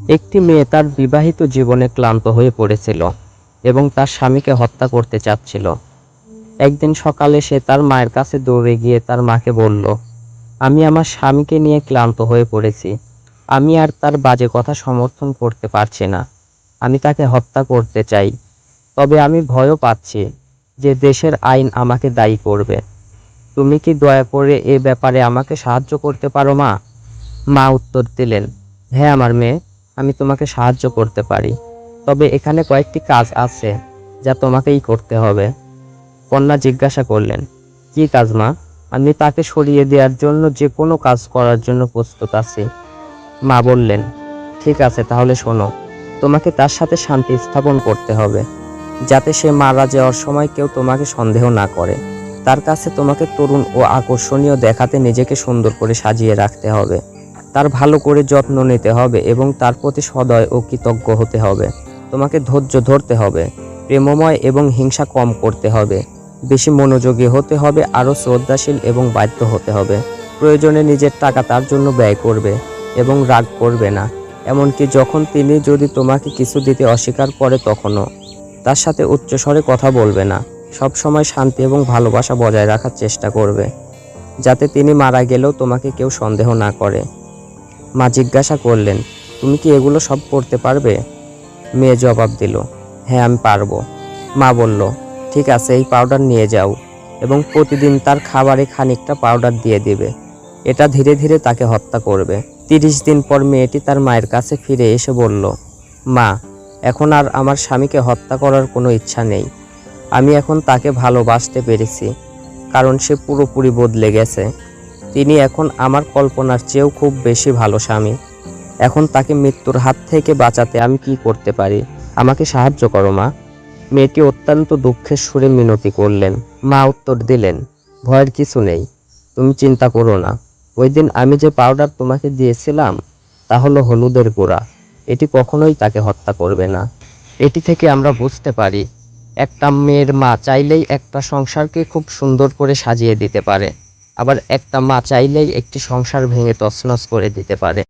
একটি মেয়ে তার বিবাহিত জীবনে ক্লান্ত হয়ে পড়েছিল এবং তার স্বামীকে হত্যা করতে চাচ্ছিল। একদিন সকালে সে তার মায়ের কাছে দৌড়ে গিয়ে তার মাকে বলল, আমি আমার স্বামীকে নিয়ে ক্লান্ত হয়ে পড়েছি। আমি আর তার বাজে কথা সমর্থন করতে পারছি না। আমি তাকে হত্যা করতে চাই। তবে আমি ভয়ও পাচ্ছি যে দেশের আইন আমাকে দায়ী করবে। তুমি কি দয়া করে এ ব্যাপারে আমাকে সাহায্য করতে পারো মা? মা উত্তর দিলেন হ্যাঁ আমার মেয়ে। আমি তোমাকে সাহায্য করতে পারি। তবে এখানে কয়েকটি কাজ আছে যা তোমাকেই করতে হবে। কন্যা জিজ্ঞাসা করলেন, কি কাজ মা? আমি তাকে সরিয়ে দেওয়ার জন্য যে কোনো কাজ করার জন্য প্রস্তুত আছি। মা বললেন, ঠিক আছে, তাহলে শোনো। তোমাকে তার সাথে শান্তি স্থাপন করতে হবে, যাতে সে মারা যাওয়ার সময় কেউ তোমাকে সন্দেহ না করে। তার কাছে তোমাকে তরুণ ও আকর্ষণীয় দেখাতে নিজেকে সুন্দর করে সাজিয়ে রাখতে হবে। তার ভালো করে যত্ন নিতে হবে এবং তার প্রতি সদয় ও কৃতজ্ঞ হতে হবে। তোমাকে ধৈর্য ধরতে হবে, প্রেমময় এবং হিংসা কম করতে হবে। বেশি মনোযোগী হতে হবে, আরও শ্রদ্ধাশীল এবং বাধ্য হতে হবে। প্রয়োজনে নিজের টাকা তার জন্য ব্যয় করবে এবং রাগ করবে না। এমনকি যখন তিনি যদি তোমাকে কিছু দিতে অস্বীকার করে তখনও তার সাথে উচ্চস্বরে কথা বলবে না। সব সময় শান্তি এবং ভালোবাসা বজায় রাখার চেষ্টা করবে, যাতে তিনি মারা গেলেও তোমাকে কেউ সন্দেহ না করে। মা জিজ্ঞাসা করলেন, তুমি কি এগুলো সব করতে পারবে? মেয়ে জবাব দিল হ্যাঁ আমি পারব। মা বলল, ঠিক আছে, এই পাউডার নিয়ে যাও এবং প্রতিদিন তার খাবারে খানিকটা পাউডার দিয়ে দিবে। এটা ধীরে ধীরে তাকে হত্যা করবে। তিরিশ দিন পর মেয়েটি তার মায়ের কাছে ফিরে এসে বলল, মা, এখন আর আমার স্বামীকে হত্যা করার কোনো ইচ্ছা নেই। আমি এখন তাকে ভালোবাসতে পেরেছি, কারণ সে পুরোপুরি বদলে গেছে। তিনি এখন আমার কল্পনার চেয়েও খুব বেশি ভালো স্বামী। এখন তাকে মৃত্যুর হাত থেকে বাঁচাতে আমি কি করতে পারি? আমাকে সাহায্য করো, মা। মেয়েটি অত্যন্ত দুঃখের সুরে মিনতি করলেন। মা উত্তর দিলেন, ভয়ের কিছু নেই, তুমি চিন্তা করো না। ওই দিন আমি যে পাউডার তোমাকে দিয়েছিলাম, তা হলো হলুদের গুঁড়া। এটি কখনোই তাকে হত্যা করবে না। এটি থেকে আমরা বুঝতে পারি, একটা মেয়ের মা চাইলেই একটা সংসারকে খুব সুন্দর করে সাজিয়ে দিতে পারে। আবার একটা মা চাইলেই একটি সংসার ভেঙে তছনছ করে দিতে পারে।